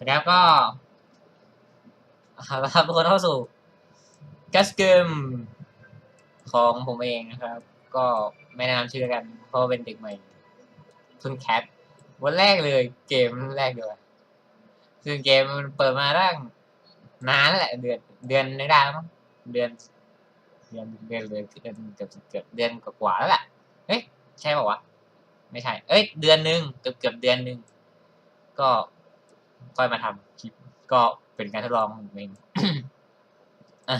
สวัสดีครับก็เอาละครับทุกคนเข้าสู่กัสเกมของผมเองนะครับ ก็ไม่แนะนำชื่อกัน เพราะเป็นเด็กใหม่เพิ่งแคปวันแรกเลยเกมแรกเลยซึ่งเกมมันเปิดมาตั้งนานแล้วแหละ เดือนเดือนนึงได้มั้งเดือน เดือนเดือนเดือนเดือนเกือบเกือบเดือนกว่าแล้วแหละเฮ้ยใช่ป่าวะไม่ใช่ เอ้ย เดือนหนึ่งเกือบเกือบเดือนหนึ่งก็ ค่อยมาทำคลิปก็เป็นการทดลองของผมเองอะ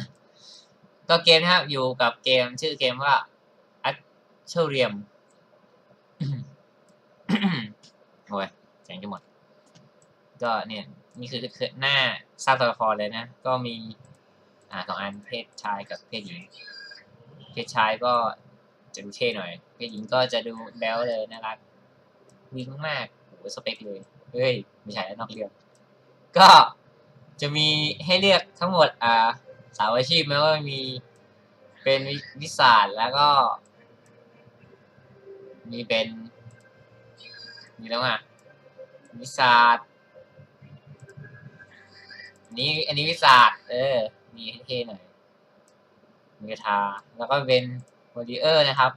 ก็เกมนะครับ อยู่กับเกมชื่อเกมว่า a c h e r i u m โอ้ยเสียงจะหมด ก็เนี่ยนี่คือคือหน้าสร้างตัวละครเลยนะ ก็มี อ่าสองอันเพศชายกับเพศหญิง เพศชายก็จะดูเท่หน่อย เพศหญิงก็จะดูแบ๊วเลยน่ารักวิ่งมากโอ้โหสเปคเลย เฮ้ยไม่ใช่นอกเรื่อง ก็จะมีให้เลือกทั้งหมดอ่าสาวอาชีพแม้ว่ามีเป็นวิวิสาสแล้วก็ มีเป็นมีแล้วอะวิสาสนี่อันนี้วิสาสเออ มีเท่หน่อยมีทาแล้วก็เป็นวอริเออร์นะครับ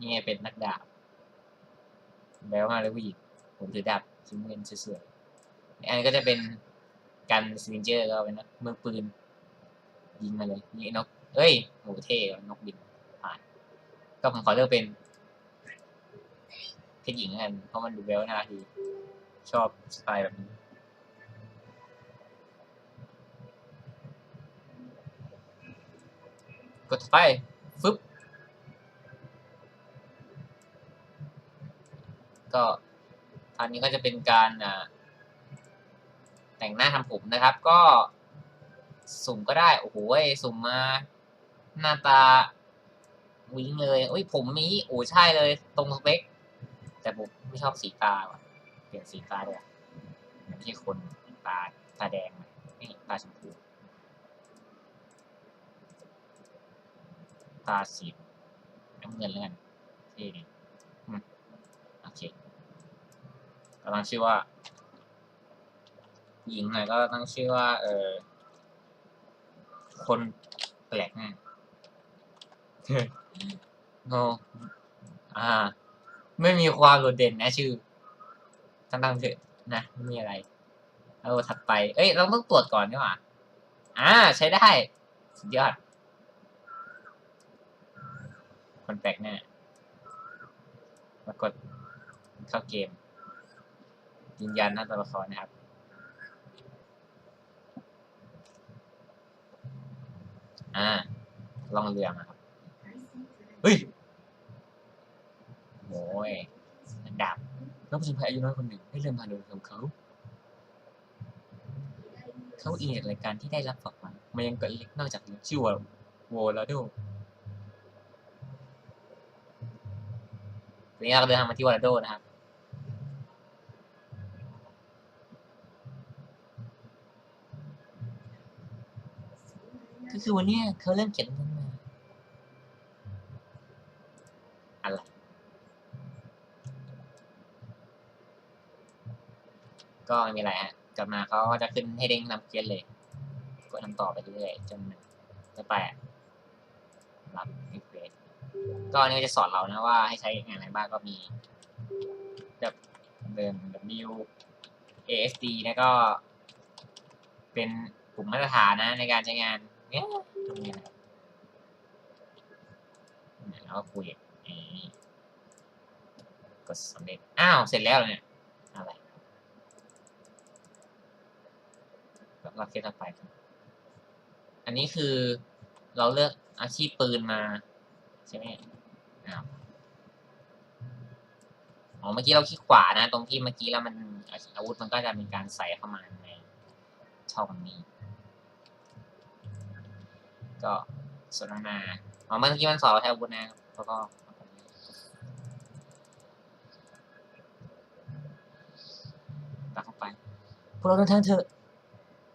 นี่เป็นนักดาบ แบลมากเลยผู้หญิงผมถือดาบชิ้นเงินสวยๆอันนี้ก็จะเป็นกันสลิงเจอร์ก็เป็นนกมือปืน ยิงมาเลยนี่นกเอ้ยโหเท่นกบินผ่าน ก็ผมขอเลือกเป็นเพศหญิงกันเพราะมันดูเบลน่ารักดีชอบสไตล์แบบนี้กดไปฟึบ ก็อันนี้ก็จะเป็นการแต่งหน้าทำผมนะครับ ก็สุ่มก็ได้ โอ้โหสุ่มมา หน้าตาวิ้งเลยโอ้ยผมมีโอ้ใช่เลยตรงสเปคแต่ผมไม่ชอบสีตาว่ะ เปลี่ยนสีตาด้วยไม่ใช่คนตาตาแดงนี่ตาชมพูตาสีน้ำเงินแล้วกันเท่ดีอืมโอเค ก็ตั้งชื่อว่า หญิงหน่อยก็ตั้งชื่อว่า เออคนแปลกหน้าโนอ่า ไม่มีความโดดเด่นนะชื่อตั้งตั้งเถอะนะไม่มีอะไรเอาถัดไป เอ้ย เราต้องตรวจก่อนดีกว่าอ่า ใช้ได้ สุดยอด คนแปลกหน้ามากดเข้าเกม ยืนยันหน้าตัวละครนะครับอ่าลองเรือมาครับเฮ้ยโอ้ยดาบนักผจญภัยอายุน้อยคนหนึ่งได้เริ่มผ่าโดยของเขา เขาอิงจากรายการที่ได้รับฝากมามายังเกาะเล็กนอกจากนี้ชื่อว่าโวลาโดวันนี้เราเดินทางมาที่วอลาโดนะครับ ก็คือวันนี้เขาเริ่มเขียนกันมาอะไรก็ไม่มีอะไรฮะกลับมาเขาก็จะขึ้นให้เด้งนำเกียนเลยก็ทำต่อไปเรื่อยๆจนจะแปดรับอีกเวทก็อันนี้ก็จะสอนเรานะว่าให้ใช้งานอะไรบ้างก็มีแบบเดิม W ASD แล้วก็เป็นกลุ่มมาตรฐานนะในการใช้งาน เนี่ยตรงนี้นะแล้วก็คุยกดสำเร็จ อ้าว เสร็จแล้วเนี่ย อะไรเราเคสต่อไป อันนี้คือเราเลือกอาชีพปืนมา ใช่ไหมอ้าวอ๋อเมื่อกี้เราคลิกขวานะ ตรงที่เมื่อกี้แล้วมันอาวุธมันก็จะมีการใส่เข้ามาในช่องนี้ ก็สนทนาอ๋อเมื่อกี้มันสอนเราใช้อาวุธนะแล้วก็ตักเข้าไปพวกเราเดินทางเถอะ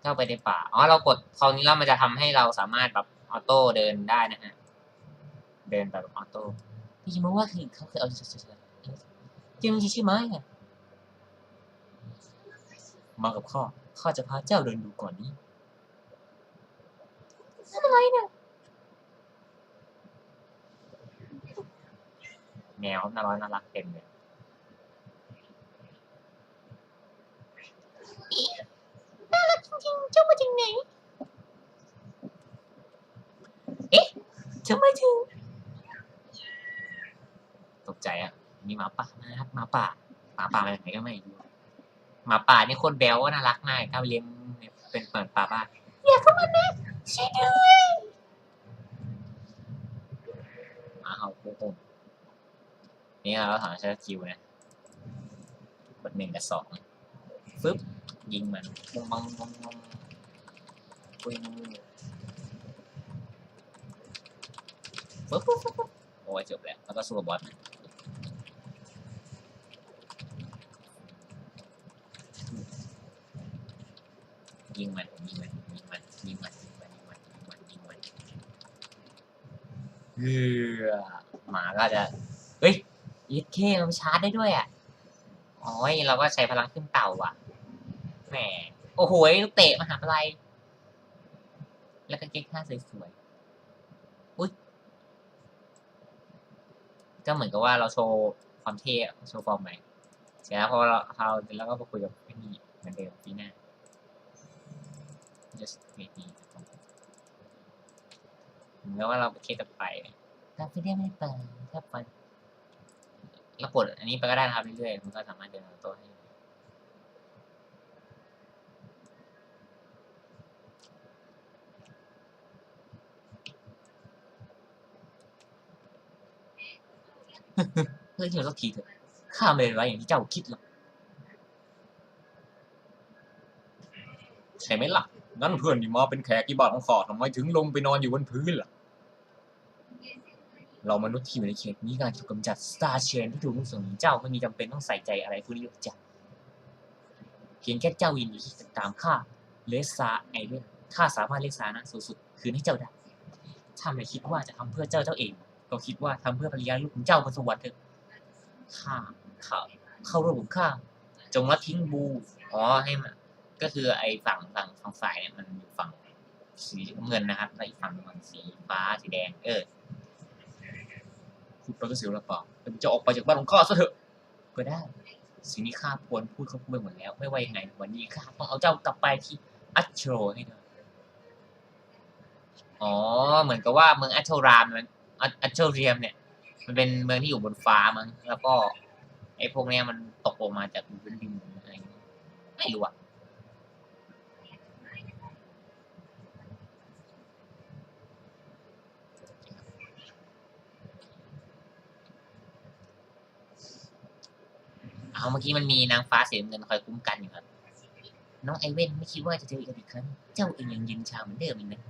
เข้าไปในป่าอ๋อเรากดคราวนี้แล้วมันจะทำให้เราสามารถแบบออโต้เดินได้นะฮะเดินแบบออโต้พี่คิดว่าคือเขาเคยเอาจริงๆจริงใช่ไหมอะมากับข้าข้าจะพาเจ้าเดินดูก่อนนี้ อะไรเนี่ยแมวน่ารักน่ารักเต็มเลยน่ารักจริงๆเจ้ามาจากไหนเอ๊ะเจ้ามาถึงตกใจอะ มีหมาป่านะครับหมาป่าหมาป่ามาจากไหนก็ไม่รู้หมาป่านี่โคนแบลว่าน่ารักมากถ้าเลี้ยงเป็นเปิดป่าบ้านอย่าเข้ามานะช่วยด้วยหมาเห่าโค้งๆ นี่เราถามใช้คิวนะกดหนึ่งกับสองฟึบยิงมันมงมังมงมังปุ้ยฟึบฟึบฟึบฟึบโอ้ยจบแล้วแล้วก็สู้กับบอสยิงมันยิงมันยิงมันยิงมันยิงมันยิงมันยิงมันยิงมันเฮือหมาก็จะเฮ้ย ยีดเคมันชาร์จได้ด้วยอะโอ้ยเราก็ใช้พลังขึ้นเต่าอะ แหม โอ้โหลูกเตะมหาลัยแล้วก็เก๊กท่าสวยๆ อุ้ยก็เหมือนกับว่าเราโชว์ความเท่ โชว์ฟอร์มใหม่เสร็จแล้วพอเราเราแล้วก็มาคุยกับพี่นี่เหมือนเดิมปีหน้า just maybe เหมือนว่าเราเคสต่อไปถ้าไม่ได้ไม่เปิดถ้าเปิด แล้วกดอันนี้ไปก็ได้นะครับเรื่อยๆมันก็สามารถเดินตัวให้เฮ้ยเดี๋ยวสักทีเถอะข้าไม่เป็นไรอย่างที่เจ้าคิดหรอกใช่ไหมล่ะงั้นเพื่อนที่มาเป็นแขกที่บ้านของข้าทำไมถึงลงไปนอนอยู่บนพื้นล่ะ เรามนุษย์ที่อยู่ในเขตนี้กำลังถูกกำจัดสตาร์เชนที่ถูกลุกส่งเจ้าไม่มีจำเป็นต้องใส่ใจอะไรพวกนี้หรอกจ้ะเพียงแค่เจ้ายินดีที่จะตามข้าเลสซาไอเวนข้าสามารถเลสซานะสูงสุดคืนให้เจ้าได้ถ้าไม่คิดว่าจะทำเพื่อเจ้าเจ้าเอง ก็คิดว่าทำเพื่อภรรยาลูกของเจ้าบนสวรรค์เถอะข้าข้าเข้าร่วมกับข้าจงละทิ้งบูอ๋อให้มันก็คือไอ้ฝั่งฝั่งฝั่งฝ่ายเนี่ยมันอยู่ฝั่งสีเงินนะครับแล้วอีกฝั่งหนึ่งมันสีฟ้าสีแดงเออ พูดไปก็เสียละเปล่าแต่จะออกไปจากบ้านของข้าซะเถอะ ก็ได้ สิ่งที่ข้าควรพูดเขาพูดไปหมดแล้ว ไม่ว่ายังไง วันนี้ข้าต้องเอาเจ้ากลับไปที่อัชโชรให้ได้อ๋อ เหมือนกับว่าเมืองอัชโชรามมันอัชอัชโชเรียมเนี่ย มันเป็นเมืองที่อยู่บนฟ้ามั้งแล้วก็ไอ้พวกเนี้ยมันตกลงมาจากพื้นดินอะไรไม่รู้อะ เอาเมื่อกี้มันมีนางฟ้าสีน้ำเงินคอยคุ้มกันอยู่ครับ น้องไอเว่นไม่คิดว่าจะเจออีกอีกครั้ง เจ้าเองยังยืนชาเหมือนเดิมอีกนะ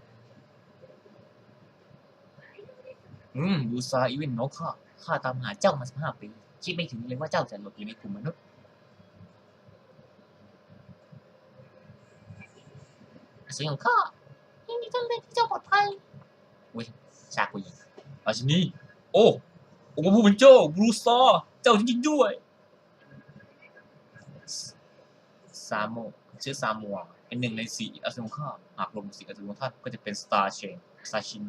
อืมยูซาอีเวนน้องข้าข้าตามหาเจ้ามาสิบห้าปีคิดไม่ถึงเลยว่าเจ้าจะหลบอยู่ในกลุ่มมนุษย์เสียงของข้ายินดีจังเลยที่เจ้าปลอดภัยอุ้ยชากุยอาชินีโอ้องค์พระผู้เป็นเจ้าบรูซาเจ้าจริงๆด้วย ซาโมชื่อซามัวเป็นหนึ่งในสี่อสูรข้าหากลงสี่อสูรขอท่านก็จะเป็นสตาร์เชนสตาชิน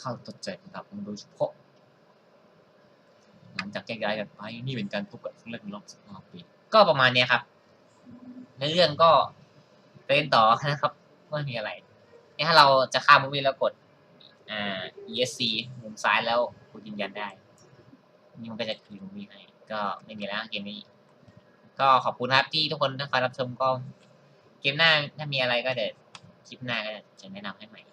ข้าวตกใจนะครับโดยเฉพาะ หลังจากแยกย้ายกันไป นี่เป็นการพบกับครั้งแรกในรอบสิบห้าปี ก็ประมาณนี้ครับในเรื่องก็เล่นต่อนะครับไม่มีอะไรนี่ถ้าเราจะข้ามมูวี่แล้วกดอ่า ESC มุมซ้ายแล้วกดยืนยันได้ นี่มันก็จะคืนมูวี่ให้ ก็ไม่มีแล้วเกมนี้ ก็ขอบคุณครับที่ทุกคนที่คอยรับชมก็เกมหน้าถ้ามีอะไรก็เดี๋ยวคลิปหน้าก็จะแนะนำให้ใหม่